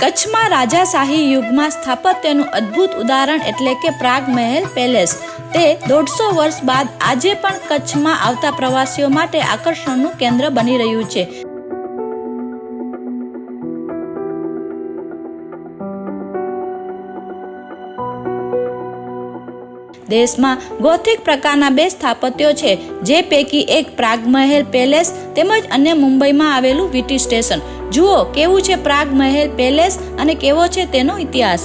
કચ્છમાં રાજાશાહી યુગમાં સ્થાપત્યનું અદ્ભુત ઉદાહરણ એટલે કે પ્રાગ મહેલ પેલેસ. તે દોઢસો વર્ષ બાદ આજે પણ કચ્છમાં આવતા પ્રવાસીઓ માટે આકર્ષણનું કેન્દ્ર બની રહ્યું છે. દેશમાં ગોથિક પ્રકારના બે સ્થાપત્યો છે, જે પૈકી એક પ્રાગ મહેલ પેલેસ તેમજ અન્ય મુંબઈમાં આવેલું વીટી સ્ટેશન. જુઓ, કેવું છે પ્રાગ મહેલ પેલેસ અને કેવો છે તેનો ઇતિહાસ?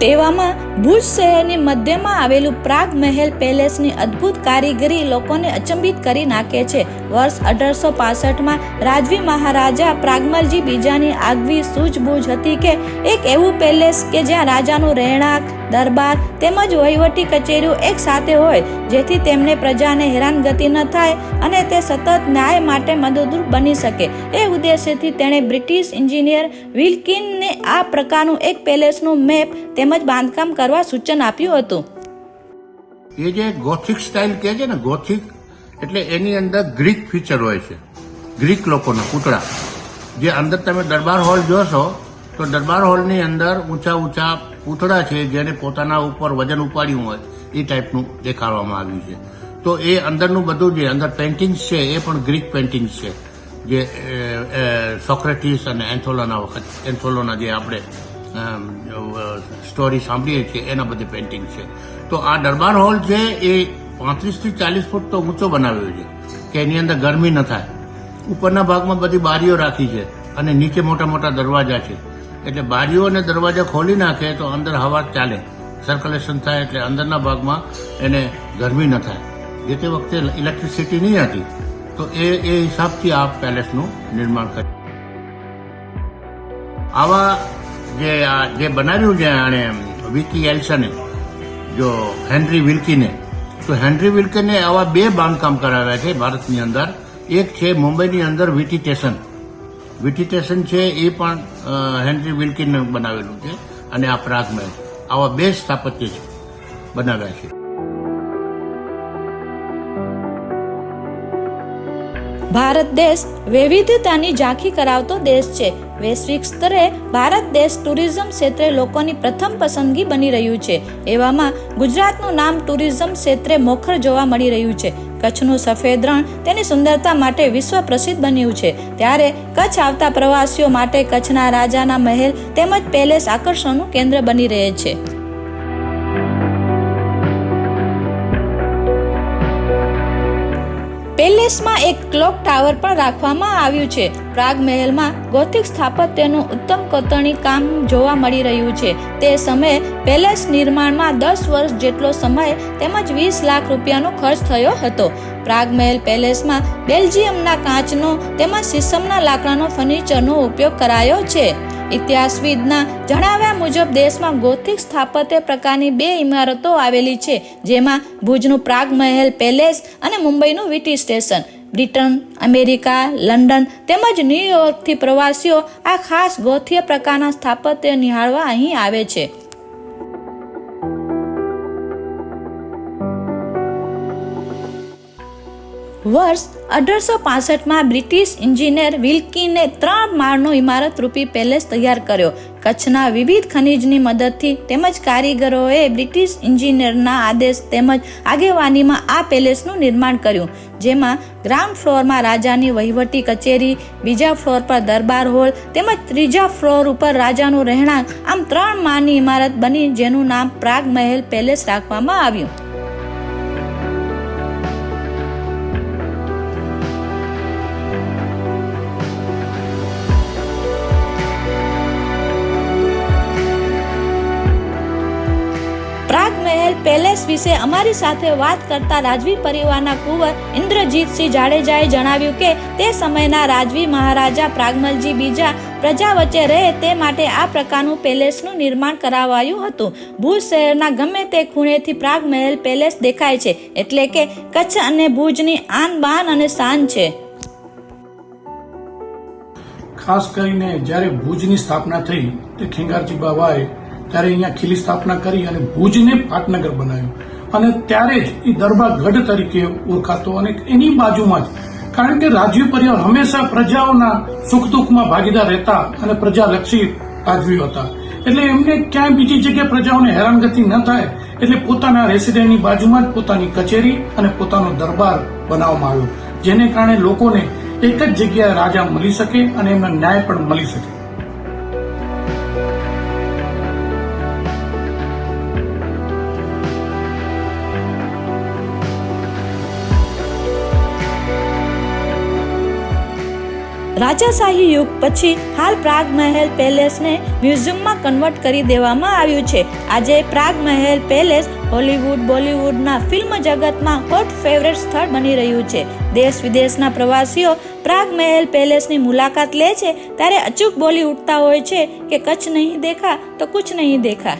તેવામાં ભુજ શહેરની મધ્યમાં આવેલું પ્રાગ મહેલ પેલેસની અદ્ભુત કારીગરી લોકોને અચંબિત કરી નાખે છે. વર્ષ અઢારસો પાસઠમાં રાજવી મહારાજા પ્રાગમલજી બીજાની આગવી સૂઝબૂઝ હતી કે એક એવું પેલેસ કે જ્યાં રાજાનું રહેણાંક, દરબાર તેમજ વહીવટી કચેરીઓ એક સાથે હોય, જેથી તેમને પ્રજાને હેરાનગતિ ન થાય અને તે સતત ન્યાય માટે મદદરૂપ બની શકે. એ ઉદ્દેશ્યથી તેણે બ્રિટિશ એન્જિનિયર વિલ્કિનને આ પ્રકારનું એક પેલેસનું મેપ તેમજ બાંધકામ કરવા સૂચન આપ્યું હતું. એ જે ગોથિક સ્ટાઇલ કહે છે ને, ગોથિક, એટલે એની અંદર ગ્રીક ફીચર હોય છે. ગ્રીક લોકોના પૂતળા. જે અંદર તમે દરબાર હોલ જોશો, તો દરબાર હોલની અંદર ઊંચા ઊંચા પૂતળા છે, જેને પોતાના ઉપર વજન ઉપાડ્યું હોય, એ ટાઈપનું દેખાડવામાં આવ્યું છે. તો એ અંદરનું બધું જે અંદર પેઇન્ટિંગ્સ છે, એ પણ ગ્રીક પેઇન્ટિંગ્સ છે. જે સોક્રેટિસ અને એન્થોલોના વખત, એન્થોલોના જે આપણે સ્ટોરી સાંભળીએ છીએ, એના બધી પેઇન્ટિંગ છે. તો આ દરબાર હોલ છે, એ પાંત્રીસથી ચાલીસ ફૂટ તો ઊંચો બનાવ્યો છે, કે એની અંદર ગરમી ન થાય. ઉપરના ભાગમાં બધી બારીઓ રાખી છે, અને નીચે મોટા મોટા દરવાજા છે. એટલે બારીઓ અને દરવાજા ખોલી નાખે તો અંદર હવા ચાલે. સર્ક્યુલેશન થાય એટલે અંદરના ભાગમાં એને ગરમી ન થાય. જે તે વખતે ઇલેક્ટ્રિસિટી નહીં હતી, તો એ એ હિસાબથી આ પેલેસનું નિર્માણ કર્યું. આવા જે આ જે બનાવ્યું છે આણે વિકી એલ્સને, જો હેનરી વિલ્કીને, તો હેનરી વિલ્કીને આવા બે બાંધકામ કરાવ્યા છે ભારતની અંદર. એક છે મુંબઈની અંદર વીટી સ્ટેશન. વીટી સ્ટેશન છે એ પણ હેનરી વિલ્કીને બનાવેલું છે અને આ પ્રાગ આવા બે સ્થાપત્ય છે, બનાવ્યા છે. ભારત દેશ વૈવિધ્યતાની ઝાંખી કરાવતો દેશ છે. વૈશ્વિક સ્તરે ભારત દેશ ટુરિઝમ ક્ષેત્રે લોકોની પ્રથમ પસંદગી બની રહ્યું છે. એવામાં ગુજરાતનું નામ ટુરિઝમ ક્ષેત્રે મોખર જોવા મળી રહ્યું છે. કચ્છનું સફેદ રણ તેની સુંદરતા માટે વિશ્વ પ્રસિદ્ધ બન્યું છે. ત્યારે કચ્છ આવતા પ્રવાસીઓ માટે કચ્છના રાજાના મહેલ તેમજ પેલેસ આકર્ષણનું કેન્દ્ર બની રહે છે. પેલેસમાં એક ક્લોક ટાવર પણ રાખવામાં આવ્યું છે. પ્રાગ મહેલમાં ગોથિક સ્થાપત્યનું ઉત્તમ કોતરણી કામ જોવા મળી રહ્યું છે. તે સમયે પેલેસ નિર્માણમાં દસ વર્ષ જેટલો સમય તેમજ વીસ લાખ રૂપિયાનો ખર્ચ થયો હતો. પ્રાગ મહેલ પેલેસમાં બેલ્જિયમના કાચનો તેમજ સીસમના લાકડાનો ફર્નિચરનો ઉપયોગ કરાયો છે. ઇતિહાસવિદના જણાવ્યા મુજબ દેશમાં ગોથિક સ્થાપત્ય પ્રકારની બે ઇમારતો આવેલી છે, જેમાં ભુજનું પ્રાગ મહેલ પેલેસ અને મુંબઈનું VT station. Britain, America, London તેમજ ન્યુયોર્કથી પ્રવાસીઓ આ ખાસ ગોથીય પ્રકારના સ્થાપત્ય નિહાળવા અહીં આવે છે. વર્ષ અઢારસો પાસઠમાં બ્રિટિશ ઇન્જિનિયર વિલ્કીને ત્રણ માળનો ઇમારત રૂપી પેલેસ તૈયાર કર્યો. કચ્છના વિવિધ ખનિજની મદદથી તેમજ કારીગરોએ બ્રિટિશ ઇન્જિનિયરના આદેશ તેમજ આગેવાનીમાં આ પેલેસનું નિર્માણ કર્યું. જેમાં ગ્રાઉન્ડ ફ્લોરમાં રાજાની વહીવટી કચેરી, બીજા ફ્લોર પર દરબાર હોલ તેમજ ત્રીજા ફ્લોર ઉપર રાજાનું રહેણાંક આમ ત્રણ માળની ઇમારત બની જેનું નામ પ્રાગ મહેલ પેલેસ રાખવામાં આવ્યું. મહેલ વિશે અમારી સાથે વાત કરતા રાજવી પરિવારના કુંવર ઇન્દ્રજીતસિંહ જાડેજાએ જણાવ્યું કે તે સમયના રાજવી મહારાજા પ્રાગમલજી બીજા પ્રજા વચ્ચે રહે તે માટે આ પ્રકારનું પેલેસનું નિર્માણ કરાવાયું હતું. ભુજ શહેરના ગમે તે ખૂણેથી પ્રાગ મહેલ પેલેસ દેખાય છે, એટલે કે કચ્છ અને ભુજની આન બાન અને શાન છે. ખાસ કરીને જ્યારે ભુજની સ્થાપના થઈ, તે ખેંગારજી બાવાએ ત્યારે અહીંયા ખીલી સ્થાપના કરી અને ભુજને પાટનગર બનાવ્યું. અને ત્યારે જ એ દરબાર ગઢ તરીકે ઓળખાતો અને એની બાજુમાં જ, કારણ કે રાજ્ય પરિવાર હંમેશા પ્રજાઓના સુખ દુઃખમાં ભાગીદાર રહેતા અને પ્રજાલક્ષી રાજવીઓ હતા. એટલે એમને ક્યાંય બીજી જગ્યાએ પ્રજાઓને હેરાનગતિ ન થાય, એટલે પોતાના રેસિડેન્ટની બાજુમાં જ પોતાની કચેરી અને પોતાનો દરબાર બનાવવામાં આવ્યો. જેને કારણે લોકોને એક જ જગ્યાએ રાજા મળી શકે અને એમને ન્યાય પણ મળી શકે. રાજાશાહી યુગ પછી હાલ પ્રાગ મહેલ પેલેસને મ્યુઝિયમમાં કન્વર્ટ કરી દેવામાં આવ્યું છે. આજે પ્રાગ મહેલ પેલેસ હોલીવુડ, બોલિવૂડના ફિલ્મ જગતમાં હોટ ફેવરેટ સ્થળ બની રહ્યું છે. દેશ વિદેશના પ્રવાસીઓ પ્રાગ મહેલ પેલેસની મુલાકાત લે છે, ત્યારે અચૂક બોલી ઉઠતા હોય છે કે કચ્છ નહીં દેખા તો કુછ નહીં દેખા.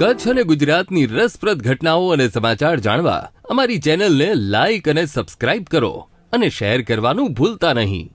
કચ્છ અને ગુજરાતની રસપ્રદ ઘટનાઓ અને સમાચાર જાણવા અમારી ચેનલને લાઈક અને સબસ્ક્રાઇબ કરો અને શેર કરવાનું ભૂલતા નહીં.